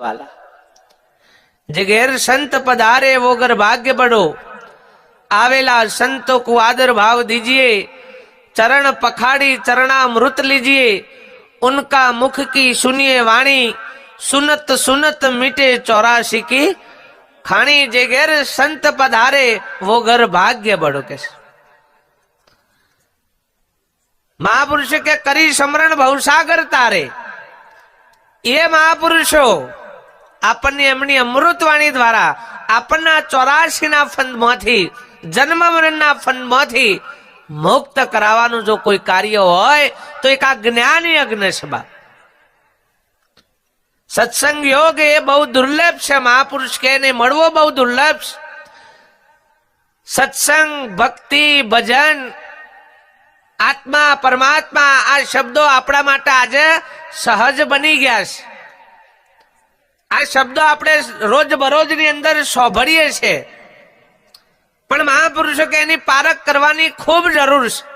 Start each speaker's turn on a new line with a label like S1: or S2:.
S1: વાલા જે સંત પધારે વોગર ભાગ્ય બડો આવેલા સંતો કો આદર ભાવ દીજીએ ચરણ પખાડી ચરણામૃત લીજીએ ઉનકા મુખ કી સુનિએ વાણી સુનત સુનત મીટે ચોરાશી કી ખાણી જે ઘેર સંત પધારે વો ઘર ભાગ્ય બડો કે મહાપુરુષ કે કરી સમરણ ભવસાગર તારે એ મહાપુરુષો આપણને એમની અમૃતવાણી દ્વારા આપણના ચોરાશીના ફંદમાંથી જન્મ મરણના ફંદમાંથી મુક્ત કરાવવાનું જો કોઈ કાર્ય હોય, તો એક આ જ્ઞાન યજ્ઞ બા સત્સંગ યોગ એ બહુ દુર્લભ છે, મહાપુરુષ કે ને, મળવો બહુ દુર્લભ. છે સત્સંગ, ભક્તિ, ભજન, આત્મા, પરમાત્મા, આ શબ્દો આપણા માટે આજે સહજ બની ગયા છે. શબ્દો આપણે રોજ બરોજની અંદર સોભળીએ છીએ. પણ મહાપુરુષો કે એની પારખ કરવાની ખૂબ જરૂર છે.